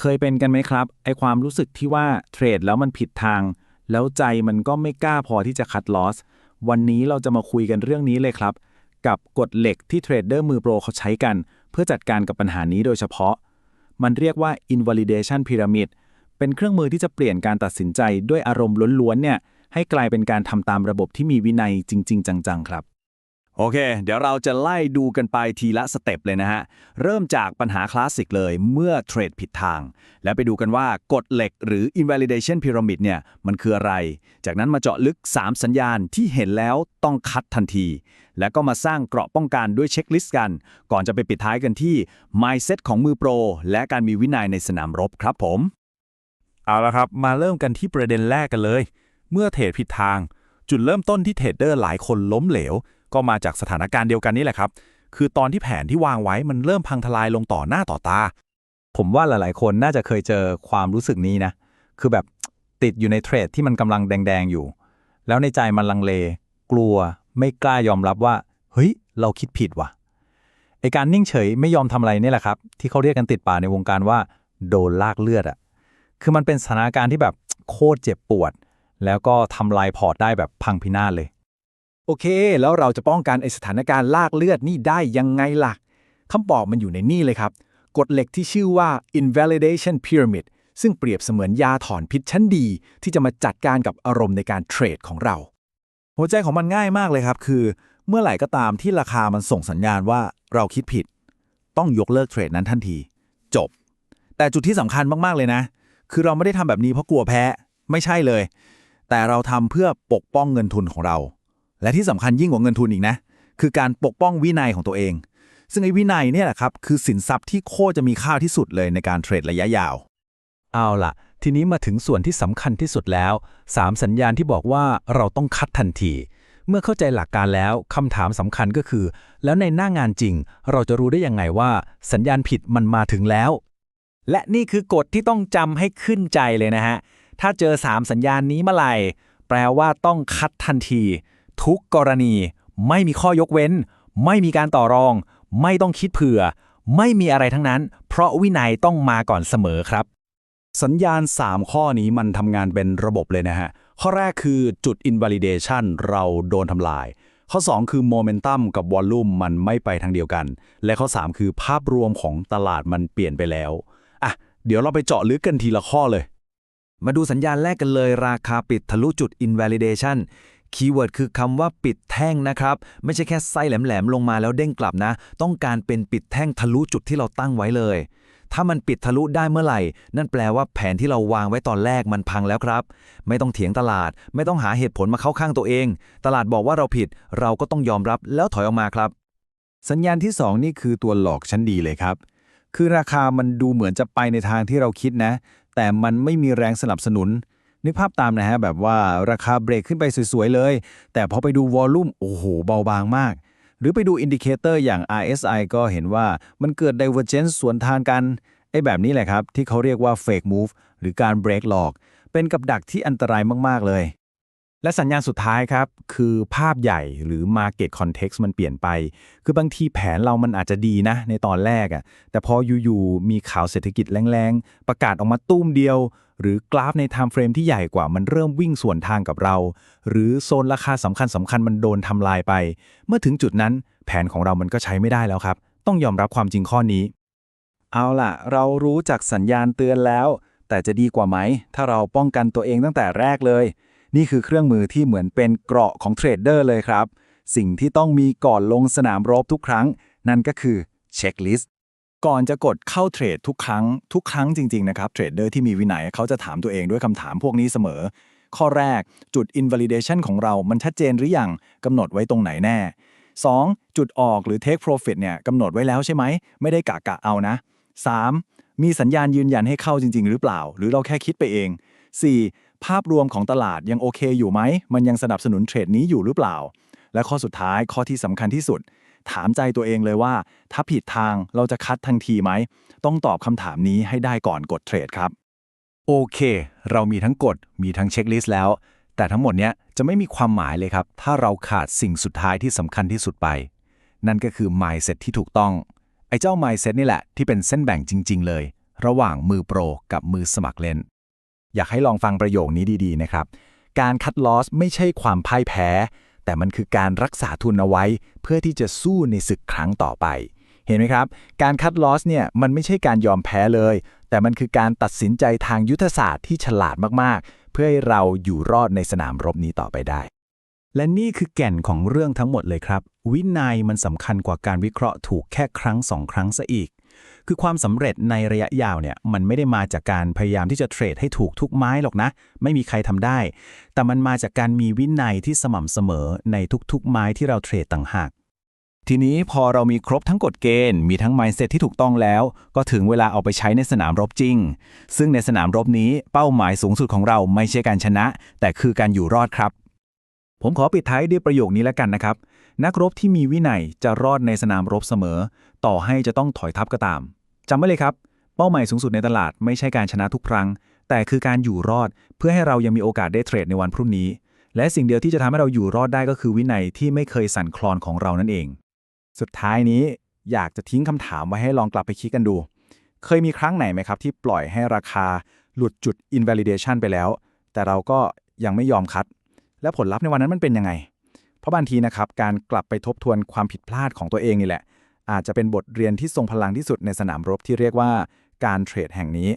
เคยเป็นกันไหมครับ ไอความรู้สึกที่ว่าเทรดแล้วมันผิดทาง แล้วใจมันก็ไม่กล้าพอที่จะคัดลอส วันนี้เราจะมาคุยกันเรื่องนี้เลยครับ กับกฎเหล็กที่เทรดเดอร์มือโปรเขาใช้กัน เพื่อจัดการกับปัญหานี้โดยเฉพาะ มันเรียกว่า invalidation pyramid เป็นเครื่องมือที่จะเปลี่ยนการตัดสินใจด้วยอารมณ์ล้วนๆเนี่ยให้กลายเป็นการทำตามระบบที่มีวินัยจริง ๆ จังๆครับ โอเค เดี๋ยวเราจะไล่ดูกันไปทีละสเต็ปเลยนะฮะ เริ่มจากปัญหาคลาสสิกเลยเมื่อเทรดผิดทาง แล้วไปดูกันว่ากฎเหล็กหรือ invalidation pyramid เนี่ย มันคืออะไร จากนั้นมาเจาะลึก 3 สัญญาณที่เห็นแล้วต้องคัดทันที แล้วก็มาสร้างเกราะป้องกันด้วยเช็คลิสต์กัน ก่อนจะไปปิดท้ายกันที่ mindset ของมือโปร และการมีวินัยในสนามรบครับผม เอาละครับ มาเริ่มกันที่ประเด็นแรกกันเลย เมื่อเทรดผิดทาง จุดเริ่มต้นที่เทรดเดอร์หลายคนล้มเหลว ก็มาจากสถานการณ์เดียวกันนี่แหละครับ คือตอนที่แผนที่วางไว้มันเริ่มพังทลายลงต่อหน้าต่อตา ผมว่าหลาย ๆ คนน่าจะเคยเจอความรู้สึกนี้นะ คือแบบติดอยู่ในเทรดที่มันกำลังแดง ๆ อยู่ แล้วในใจมันลังเล กลัว ไม่กล้ายอมรับว่า เฮ้ย เราคิดผิดว่ะ ไอการนิ่งเฉยไม่ยอมทำอะไรนี่แหละครับ ที่เขาเรียกกันติดป่าในวงการว่า โดนลากเลือดอะคือมันเป็นสถานการณ์ที่แบบโคตรเจ็บปวด แล้วก็ทำลายพอร์ตได้แบบพังพินาศเลย โอเค แล้วเราจะป้องกันไอสถานการณ์ลากเลือดนี่ได้ยังไงล่ะคำบอกมันอยู่ในนี่เลยครับกฎเหล็กที่ชื่อว่า invalidation pyramid ซึ่งเปรียบเสมือนยาถอนพิษชั้นดี ที่จะมาจัดการกับอารมณ์ในการเทรดของเรา หัวใจของมันง่ายมากเลยครับ คือ เมื่อไหร่ก็ตามที่ราคามันส่งสัญญาณว่าเราคิดผิด ต้องยกเลิกเทรดนั้นทันที จบ แต่จุดที่สำคัญมาก ๆ เลยนะ คือเราไม่ได้ทำแบบนี้เพราะกลัวแพ้ ไม่ใช่เลย แต่เราทำเพื่อปกป้องเงินทุนของเรา และที่สำคัญยิ่งกว่าเงินทุนอีกนะ คือการปกป้องวินัยของตัวเอง ซึ่งไอ้วินัยเนี่ยแหละครับคือสินทรัพย์ที่โคจะมีค่าที่สุดเลยในการเทรดระยะยาว เอาล่ะ ทีนี้มาถึงส่วนที่สำคัญที่สุดแล้ว 3 สัญญาณที่บอกว่าเราต้องคัดทันที เมื่อเข้าใจหลักการแล้วคำถามสำคัญก็คือ แล้วในหน้างานจริง เราจะรู้ได้ยังไงว่า สัญญาณผิดมันมาถึงแล้ว และนี่คือกฎที่ต้องจำให้ขึ้นใจเลยนะฮะถ้าเจอ 3 สัญญาณนี้เมื่อไหร่แปลว่าต้องคัดทันที ทุกกรณี ไม่มีข้อยกเว้น ไม่มีการต่อรอง ไม่ต้องคิดเผื่อ ไม่มีอะไรทั้งนั้น เพราะวินัยต้องมาก่อนเสมอครับ สัญญาณ 3 ข้อนี้มันทำงานเป็นระบบเลยนะฮะ ข้อแรกคือจุด invalidation เราโดนทำลาย ข้อ 2 คือ momentum กับ volume มันไม่ไปทางเดียวกัน และข้อ 3 คือภาพรวมของตลาดมันเปลี่ยนไปแล้วอะเดี๋ยวเราไปเจาะลึกกันทีละข้อเลยมาดูสัญญาณแรกกันเลยราคาปิดทะลุจุด invalidation คีย์เวิร์ดคือคำว่าปิดแท่งนะครับ ไม่ใช่แค่ไส้แหลมๆลงมาแล้วเด้งกลับนะ ต้องการเป็นปิดแท่งทะลุจุดที่เราตั้งไว้เลย ถ้ามันปิดทะลุได้เมื่อไหร่ นั่นแปลว่าแผนที่เราวางไว้ตอนแรกมันพังแล้วครับ ไม่ต้องเถียงตลาด ไม่ต้องหาเหตุผลมาเข้าข้างตัวเอง ตลาดบอกว่าเราผิด เราก็ต้องยอมรับแล้วถอยออกมาครับ สัญญาณที่ 2 นี่คือตัวหลอกชั้นดีเลยครับ คือราคามันดูเหมือนจะไปในทางที่เราคิดนะ แต่มันไม่มีแรงสนับสนุน นึกภาพตามนะฮะแบบว่าราคาเบรกขึ้นไปสวยๆเลย แต่พอไปดูวอลลุ่มโอ้โหเบาบางมาก หรือไปดูอินดิเคเตอร์อย่าง RSI ก็เห็นว่ามันเกิด divergence สวนทางกันไอ้แบบนี้แหละครับ ที่เขาเรียกว่า fake move หรือการเบรกหลอก เป็นกับดักที่อันตรายมากๆเลย และสัญญาณสุดท้ายครับ คือภาพใหญ่หรือ Market Context มันเปลี่ยนไป คือบางทีแผนเรามันอาจจะดีนะ ในตอนแรกอะ่ะแต่พออยู่ๆมีข่าวเศรษฐกิจแรงๆ ประกาศออกมาตุ้มเดียว หรือกราฟใน Time Frame ที่ใหญ่กว่ามันเริ่มวิ่งสวนทางกับเรา หรือโซนราคาสำคัญสำคัญๆมันโดนทำลายไป เมื่อถึงจุดนั้นแผนของเรามันก็ใช้ไม่ได้แล้วครับ ต้องยอมรับความจริงข้อนี้ เอาล่ะ เรารู้จักสัญญาณเตือนแล้ว แต่จะดีกว่าไหม ถ้าเราป้องกันตัวเองตั้งแต่แรกเลย นี่คือเครื่องมือที่เหมือนเป็นเกราะของเทรดเดอร์เลยครับ สิ่งที่ต้องมีก่อนลงสนามรบทุกครั้ง นั่นก็คือเช็คลิสต์ก่อนจะกดเข้าเทรดทุกครั้ง ทุกครั้งจริง ๆ นะครับ เทรดเดอร์ที่มีวินัยเขาจะถามตัวเองด้วยคำถามพวกนี้เสมอ ข้อแรกจุด invalidation ของเรามันชัดเจนหรือยังกำหนดไว้ตรงไหนแน่ 2. จุดออกหรือ take profit เนี่ยกำหนดไว้แล้วใช่ไหม ไม่ได้กะกะเอานะ 3. มีสัญญาณยืนยันให้เข้าจริง ๆ หรือเปล่า หรือเราแค่คิดไปเอง 4. ภาพรวมของตลาดยังโอเคอยู่ไหม มันยังสนับสนุนเทรดนี้อยู่หรือเปล่า และข้อสุดท้ายข้อที่สำคัญที่สุด ถามใจตัวเองเลยว่า ถ้าผิดทางเราจะคัดทันทีไหม ต้องตอบคำถามนี้ให้ได้ก่อนกดเทรดครับ โอเค เรามีทั้งกฎมีทั้งเช็คลิสต์แล้ว แต่ทั้งหมดเนี้ยจะไม่มีความหมายเลยครับ ถ้าเราขาดสิ่งสุดท้ายที่สำคัญที่สุดไป นั่นก็คือ mindset ที่ถูกต้องไอ้เจ้า mindset นี่แหละที่เป็นเส้นแบ่งจริง ๆ เลย ระหว่างมือโปรกับมือสมัครเล่น อยากให้ลองฟังประโยคนี้ดีๆนะครับ การคัดลอสไม่ใช่ความพ่ายแพ้ แต่มันคือการรักษาทุนเอาไว้ เพื่อที่จะสู้ในศึกครั้งต่อไป เห็นไหมครับ การคัดลอสเนี่ยมันไม่ใช่การยอมแพ้เลย แต่มันคือการตัดสินใจทางยุทธศาสตร์ที่ฉลาดมากๆ เพื่อให้เราอยู่รอดในสนามรบนี้ต่อไปได้และนี่คือแก่นของเรื่องทั้งหมดเลยครับ วินัยมันสำคัญกว่าการวิเคราะห์ถูกแค่ครั้งสองครั้งซะอีก คือความสำเร็จในระยะยาวเนี่ยมันไม่ได้มาจากการพยายามที่จะเทรดให้ถูกทุกไม้หรอกนะ ไม่มีใครทำได้ แต่มันมาจากการมีวินัยที่สม่ำเสมอในทุกๆ ไม้ที่เราเทรดต่างหาก ทีนี้พอเรามีครบทั้งกฎเกณฑ์ มีทั้ง mindset ที่ถูกต้องแล้ว ก็ถึงเวลาเอาไปใช้ในสนามรบจริง ซึ่งในสนามรบนี้เป้าหมายสูงสุดของเราไม่ใช่การชนะ แต่คือการอยู่รอดครับผมขอปิดท้ายด้วยประโยคนี้แล้วกันนะครับ นักรบที่มีวินัยจะรอดในสนามรบเสมอ ต่อให้จะต้องถอยทัพก็ตามจำไว้เลยครับ เป้าหมายสูงสุดในตลาดไม่ใช่การชนะทุกครั้ง แต่คือการอยู่รอดเพื่อให้เรายังมีโอกาสได้เทรดในวันพรุ่งนี้ และสิ่งเดียวที่จะทำให้เราอยู่รอดได้ก็คือวินัยที่ไม่เคยสั่นคลอนของเรานั่นเอง สุดท้ายนี้อยากจะทิ้งคำถามไว้ให้ลองกลับไปคิดกันดู เคยมีครั้งไหนไหมครับ ที่ปล่อยให้ราคาหลุดจุด invalidation ไปแล้ว แต่เราก็ยังไม่ยอมคัด และผลลัพธ์ในวันนั้นมันเป็นยังไง เพราะบางทีนะครับการกลับไปทบทวนความผิดพลาดของตัวเองนี่แหละ อาจจะเป็นบทเรียนที่ทรงพลังที่สุดในสนามรบที่เรียกว่าการเทรดแห่งนี้